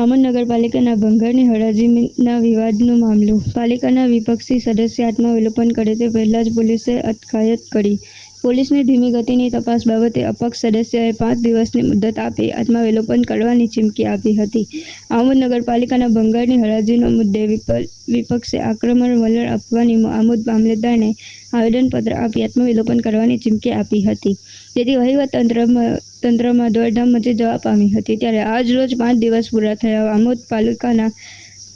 આમોદ નગરપાલિકાના ભંગારની હરાજીના વિવાદનો મામલો. પાલિકાના વિપક્ષી સદસ્ય આત્મવિલોપન કરે તે પહેલા જ પોલીસે અટકાયત કરી. પોલીસની ધીમી ગતિની તપાસ બાબતે અપક્ષ સદસ્યએ પાંચ દિવસની મુદત આપી આત્મવિલોપન કરવાની ચીમકી આપી હતી. આમોદ નગરપાલિકાના ભંગારની હરાજીનો મુદ્દે વિપ- વિપક્ષે આક્રમણ વલણ આપવાની આમોદ મામલેદારને આવેદનપત્ર આપી આત્મવિલોપન કરવાની ચીમકી આપી હતી. જેથી વહીવટતંત્રમાં તંત્રમાં દોડધામ મચી જવા પામી હતી. ત્યારે આજ રોજ પાંચ દિવસ પૂરા થયા. આમોદ પાલિકાના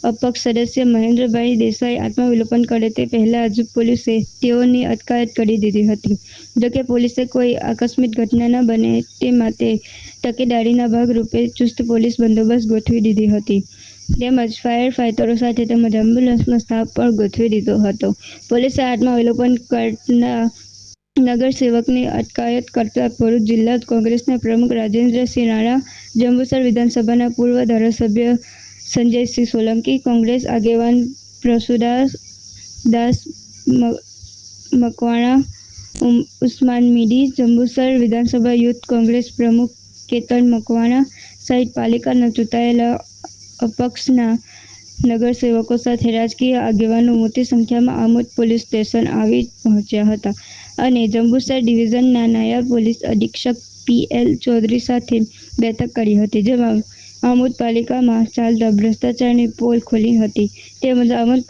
અપક્ષ સદસ્ય મહેન્દ્રભાઈ દેસાઈ આત્મવિલોપન કરે તે પહેલા જ પોલીસે તેઓની અટકાયત કરી દીધી હતી. જોકે પોલીસે કોઈ આકસ્મિક ઘટના ન બને તે માટે તકેદારીના ભાગરૂપે ચુસ્ત પોલીસ બંદોબસ્ત ગોઠવી દીધી હતી. તેમજ ફાયર ફાઇટરો સાથે તેમજ એમ્બ્યુલન્સનો સ્ટાફ પણ ગોઠવી દીધો હતો. પોલીસે આત્મવિલોપન કરનાર નગરસેવકની અટકાયત કરતા ભરૂચ જિલ્લા કોંગ્રેસના પ્રમુખ રાજેન્દ્રસિંહ રાણા જંબુસર વિધાનસભાના પૂર્વ ધારાસભ્ય સંજયસિંહ સોલંકી, કોંગ્રેસ આગેવાન પ્રસુદાસ દાસ મકવાણા ઉસ્માન મીડી, જંબુસર વિધાનસભા યુથ કોંગ્રેસ પ્રમુખ કેતન મકવાણા સહિત પાલિકાના ચૂંટાયેલા અપક્ષના નગરસેવકો સાથે રાજકીય આગેવાનો મોટી સંખ્યામાં આમોદ પોલીસ સ્ટેશન આવી પહોંચ્યા હતા અને જંબુસર ડિવિઝનના નાયબ પોલીસ અધિક્ષક પી એલ ચૌધરી સાથે બેઠક કરી હતી, જેમાં આમોદ પાલિકામાં ચાલતા ભ્રષ્ટાચારની પોલ ખોલી હતી. તેમજ આમોદ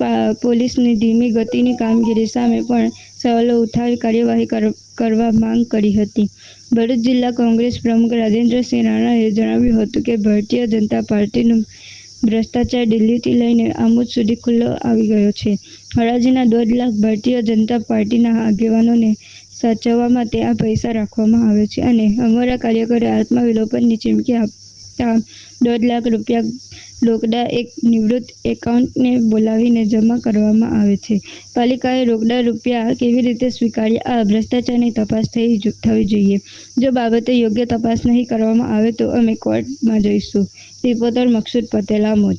પોલીસની ધીમી ગતિની કામગીરી સામે પણ સવાલો ઉઠાવી કાર્યવાહી કર- કરવા માંગ કરી હતી. ભરૂચ જિલ્લા કોંગ્રેસ પ્રમુખ રાજેન્દ્રસિંહ રાણાએ જણાવ્યું હતું કે, ભારતીય જનતા પાર્ટીનું ભ્રષ્ટાચાર દિલ્હીથી લઈને આમોદ સુધી ખુલ્લો આવી ગયો છે. હરાજીના દોઢ લાખ ભારતીય જનતા પાર્ટીના આગેવાનોને સાચવવા માટે આ પૈસા રાખવામાં આવે છે અને અમારા કાર્યકરે આત્મવિલોપનની ચીમકી આપતા દોઢ લાખ રૂપિયા રોકડા એક નિવૃત્ત એકાઉન્ટને બોલાવીને જમા કરવામાં આવે છે. પાલિકાએ રોકડા રૂપિયા કેવી રીતે સ્વીકાર્યા આ ભ્રષ્ટાચારની તપાસ થઈ થવી જોઈએ. જો બાબતે યોગ્ય તપાસ નહીં કરવામાં આવે તો અમે કોર્ટમાં જઈશું. રિપોર્ટર મકસૂદ પટેલા મોજ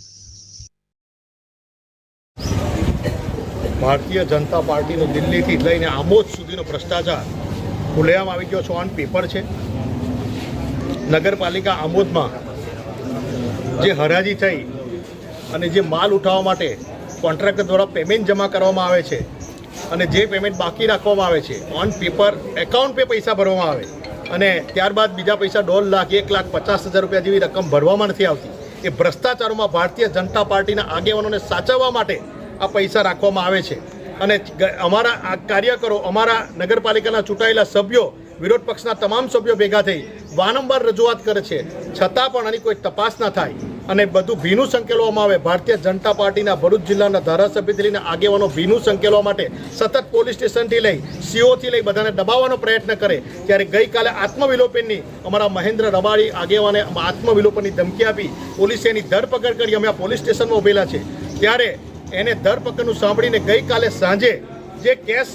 ભારતીય જનતા પાર્ટીનો દિલ્હીથી લઈને આમોદ સુધીનો ભ્રષ્ટાચાર ખુલ્લેઆમ આવી ગયો છે. ઓન પેપર છે. નગરપાલિકા આમોદમાં જે હરાજી થઈ અને જે માલ ઉઠાવવા માટે કોન્ટ્રાક્ટર દ્વારા પેમેન્ટ જમા કરવામાં આવે છે અને જે પેમેન્ટ બાકી રાખવામાં આવે છે ઓન પેપર એકાઉન્ટ પે પૈસા ભરવામાં આવે અને ત્યારબાદ બીજા પૈસા દોઢ લાખ, એક લાખ પચાસ હજાર રૂપિયા જેવી રકમ ભરવામાં નથી આવતી. એ ભ્રષ્ટાચારોમાં ભારતીય જનતા પાર્ટીના આગેવાનોને સાચવવા માટે આ પૈસા રાખવામાં આવે છે. અને અમારા આ કાર્યકરો, અમારા નગરપાલિકાના ચૂંટાયેલા સભ્યો વિરોધ પક્ષના તમામ સભ્યો ભેગા થઈ વારંવાર રજૂઆત કરે છે. છતાં પણ આની કોઈ તપાસ ના થાય. અને બધું ભીનું સંકેલવામાં આવે. ભારતીય જનતા પાર્ટીના ભરૂચ જિલ્લાના ધારાસભ્યથી લઈને આગેવાનો ભીનું સંકેલવા માટે સતત પોલીસ સ્ટેશનથી લઈ સીઓથી લઈ બધાને દબાવવાનો પ્રયત્ન કરે. ત્યારે ગઈકાલે આત્મવિલોપનની અમારા મહેન્દ્ર રબારી આગેવાને આત્મવિલોપનની ધમકી આપી પોલીસે એની ધરપકડ કરી. અમે આ પોલીસ સ્ટેશનમાં ઉભેલા છે. ત્યારે એને ધરપકડનું સાંભળીને ગઈકાલે સાંજે જે કેશ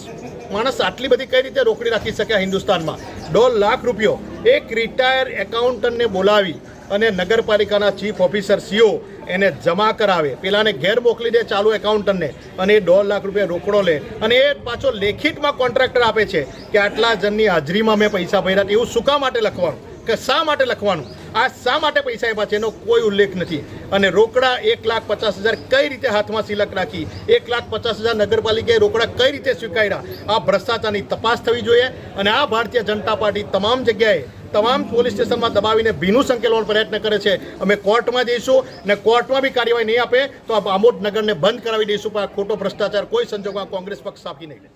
માણસ આટલી બધી કઈ રીતે રોકડી રાખી શકે હિન્દુસ્તાનમાં? દોઢ લાખ રૂપિયો. એક રિટાયર એકાઉન્ટન્ટને બોલાવી અને નગરપાલિકાના ચીફ ઓફિસર સીઓ એને જમા કરાવે. પેલાને ઘેર મોકલી દે ચાલુ એકાઉન્ટન્ટને અને એ દોઢ લાખ રૂપિયા રોકડો લે. અને એ પાછો લેખિતમાં કોન્ટ્રાક્ટર આપે છે કે આટલા જણની હાજરીમાં મેં પૈસા ભર્યા. એવું શું કામ માટે લખવાનું? કે શા માટે લખવાનું? આ શા માટે પૈસા આપ્યા છે એનો કોઈ ઉલ્લેખ નથી. અને રોકડા એક લાખ પચાસ હજાર કઈ રીતે હાથમાં સિલક રાખી? એક લાખ પચાસ હજાર નગરપાલિકાએ રોકડા કઈ રીતે સ્વીકાર્યા? આ ભ્રષ્ટાચારની તપાસ થવી જોઈએ અને આ ભારતીય જનતા પાર્ટી તમામ જગ્યાએ, તમામ પોલીસ સ્ટેશનમાં દબાવીને ભીનું સંકેલવાનો પ્રયત્ન કરે છે. અમે કોર્ટમાં જઈશું અને કોર્ટમાં બી કાર્યવાહી નહીં આપે તો આ આમોદ નગરને બંધ કરાવી દઈશું. પણ ખોટો ભ્રષ્ટાચાર કોઈ સંજોગમાં કોંગ્રેસ પક્ષ આપી નહીં લે.